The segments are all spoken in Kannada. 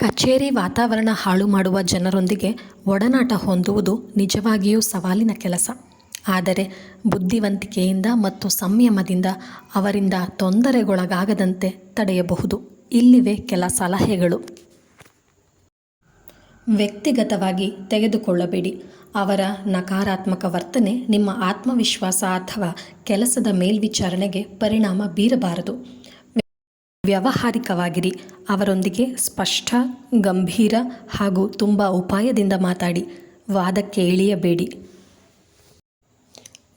ಕಚೇರಿ ವಾತಾವರಣ ಹಾಳು ಮಾಡುವ ಜನರೊಂದಿಗೆ ಒಡನಾಟ ಹೊಂದುವುದು ನಿಜವಾಗಿಯೂ ಸವಾಲಿನ ಕೆಲಸ. ಆದರೆ ಬುದ್ಧಿವಂತಿಕೆಯಿಂದ ಮತ್ತು ಸಂಯಮದಿಂದ ಅವರಿಂದ ತೊಂದರೆಗೊಳಗಾಗದಂತೆ ತಡೆಯಬಹುದು. ಇಲ್ಲಿವೆ ಕೆಲ ಸಲಹೆಗಳು. ವ್ಯಕ್ತಿಗತವಾಗಿ ತೆಗೆದುಕೊಳ್ಳಬೇಡಿ. ಅವರ ನಕಾರಾತ್ಮಕ ವರ್ತನೆ ನಿಮ್ಮ ಆತ್ಮವಿಶ್ವಾಸ ಅಥವಾ ಕೆಲಸದ ಮೇಲ್ವಿಚಾರಣೆಗೆ ಪರಿಣಾಮ ಬೀರಬಾರದು. ವ್ಯಾವಹಾರಿಕವಾಗಿರಿ, ಅವರೊಂದಿಗೆ ಸ್ಪಷ್ಟ, ಗಂಭೀರ ಹಾಗೂ ತುಂಬ ಉಪಾಯದಿಂದ ಮಾತಾಡಿ, ವಾದಕ್ಕೆ ಇಳಿಯಬೇಡಿ.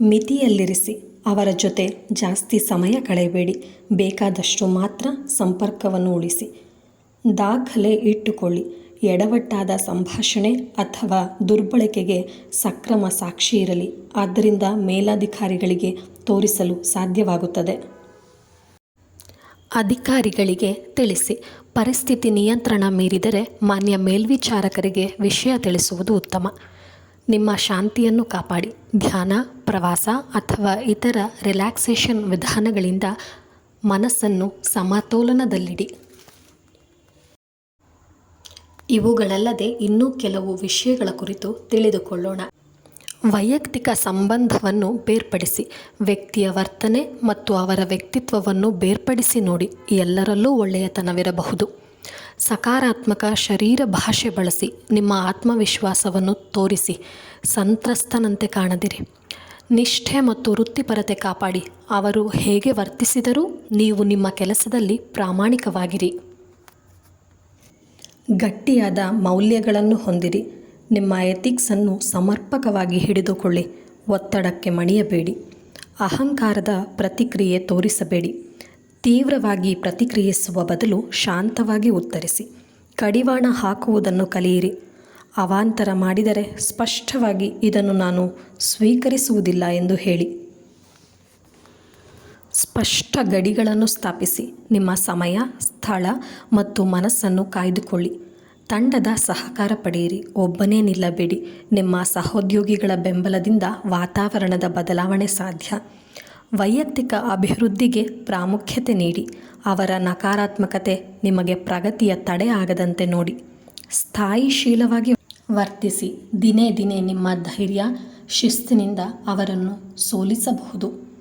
ಮಿತಿಯಲ್ಲಿರಿಸಿ, ಅವರ ಜೊತೆ ಜಾಸ್ತಿ ಸಮಯ ಕಳೆಯಬೇಡಿ, ಬೇಕಾದಷ್ಟು ಮಾತ್ರ ಸಂಪರ್ಕವನ್ನು ಉಳಿಸಿ. ದಾಖಲೆ ಇಟ್ಟುಕೊಳ್ಳಿ, ಎಡವಟ್ಟಾದ ಸಂಭಾಷಣೆ ಅಥವಾ ದುರ್ಬಳಕೆಗೆ ಸಕ್ರಮ ಸಾಕ್ಷಿ ಇರಲಿ, ಆದ್ದರಿಂದ ಮೇಲಾಧಿಕಾರಿಗಳಿಗೆ ತೋರಿಸಲು ಸಾಧ್ಯವಾಗುತ್ತದೆ. ಅಧಿಕಾರಿಗಳಿಗೆ ತಿಳಿಸಿ, ಪರಿಸ್ಥಿತಿ ನಿಯಂತ್ರಣ ಮೀರಿದರೆ ಮಾನ್ಯ ಮೇಲ್ವಿಚಾರಕರಿಗೆ ವಿಷಯ ತಿಳಿಸುವುದು ಉತ್ತಮ. ನಿಮ್ಮ ಶಾಂತಿಯನ್ನು ಕಾಪಾಡಿ. ಧ್ಯಾನ, ಪ್ರವಾಸ ಅಥವಾ ಇತರ ರಿಲ್ಯಾಕ್ಸೇಷನ್ ವಿಧಾನಗಳಿಂದ ಮನಸ್ಸನ್ನು ಸಮತೋಲನದಲ್ಲಿಡಿ. ಇವುಗಳಲ್ಲದೆ ಇನ್ನೂ ಕೆಲವು ವಿಷಯಗಳ ಕುರಿತು ತಿಳಿದುಕೊಳ್ಳೋಣ. ವೈಯಕ್ತಿಕ ಸಂಬಂಧವನ್ನು ಬೇರ್ಪಡಿಸಿ, ವ್ಯಕ್ತಿಯ ವರ್ತನೆ ಮತ್ತು ಅವರ ವ್ಯಕ್ತಿತ್ವವನ್ನು ಬೇರ್ಪಡಿಸಿ ನೋಡಿ, ಎಲ್ಲರಲ್ಲೂ ಒಳ್ಳೆಯತನವಿರಬಹುದು. ಸಕಾರಾತ್ಮಕ ಶರೀರ ಭಾಷೆ ಬಳಸಿ, ನಿಮ್ಮ ಆತ್ಮವಿಶ್ವಾಸವನ್ನು ತೋರಿಸಿ, ಸಂತ್ರಸ್ತನಂತೆ ಕಾಣದಿರಿ. ನಿಷ್ಠೆ ಮತ್ತು ವೃತ್ತಿಪರತೆ ಕಾಪಾಡಿ, ಅವರು ಹೇಗೆ ವರ್ತಿಸಿದರೂ ನೀವು ನಿಮ್ಮ ಕೆಲಸದಲ್ಲಿ ಪ್ರಾಮಾಣಿಕವಾಗಿರಿ. ಗಟ್ಟಿಯಾದ ಮೌಲ್ಯಗಳನ್ನು ಹೊಂದಿರಿ. ನಿಮ್ಮ ಎಥಿಕ್ಸನ್ನು ಸಮರ್ಪಕವಾಗಿ ಹಿಡಿದುಕೊಳ್ಳಿ. ಒತ್ತಡಕ್ಕೆ ಮಣಿಯಬೇಡಿ. ಅಹಂಕಾರದ ಪ್ರತಿಕ್ರಿಯೆ ತೋರಿಸಬೇಡಿ. ತೀವ್ರವಾಗಿ ಪ್ರತಿಕ್ರಿಯಿಸುವ ಬದಲು ಶಾಂತವಾಗಿ ಉತ್ತರಿಸಿ. ಕಡಿವಾಣ ಹಾಕುವುದನ್ನು ಕಲಿಯಿರಿ. ಅವಾಂತರ ಮಾಡಿದರೆ ಸ್ಪಷ್ಟವಾಗಿ ಇದನ್ನು ನಾನು ಸ್ವೀಕರಿಸುವುದಿಲ್ಲ ಎಂದು ಹೇಳಿ. ಸ್ಪಷ್ಟ ಗಡಿಗಳನ್ನು ಸ್ಥಾಪಿಸಿ. ನಿಮ್ಮ ಸಮಯ, ಸ್ಥಳ ಮತ್ತು ಮನಸ್ಸನ್ನು ಕಾಯ್ದುಕೊಳ್ಳಿ. ತಂಡದ ಸಹಕಾರ ಪಡೆಯಿರಿ. ಒಬ್ಬನೇ ನಿಲ್ಲಬೇಡಿ. ನಿಮ್ಮ ಸಹೋದ್ಯೋಗಿಗಳ ಬೆಂಬಲದಿಂದ ವಾತಾವರಣದ ಬದಲಾವಣೆ ಸಾಧ್ಯ. ವೈಯಕ್ತಿಕ ಅಭಿವೃದ್ಧಿಗೆ ಪ್ರಾಮುಖ್ಯತೆ ನೀಡಿ. ಅವರ ನಕಾರಾತ್ಮಕತೆ ನಿಮಗೆ ಪ್ರಗತಿಯ ತಡೆ ಆಗದಂತೆ ನೋಡಿ. ಸ್ಥಾಯಿಶೀಲವಾಗಿ ವರ್ತಿಸಿ. ದಿನೇ ದಿನೇ ನಿಮ್ಮ ಧೈರ್ಯ, ಶಿಸ್ತಿನಿಂದ ಅವರನ್ನು ಸೋಲಿಸಬಹುದು.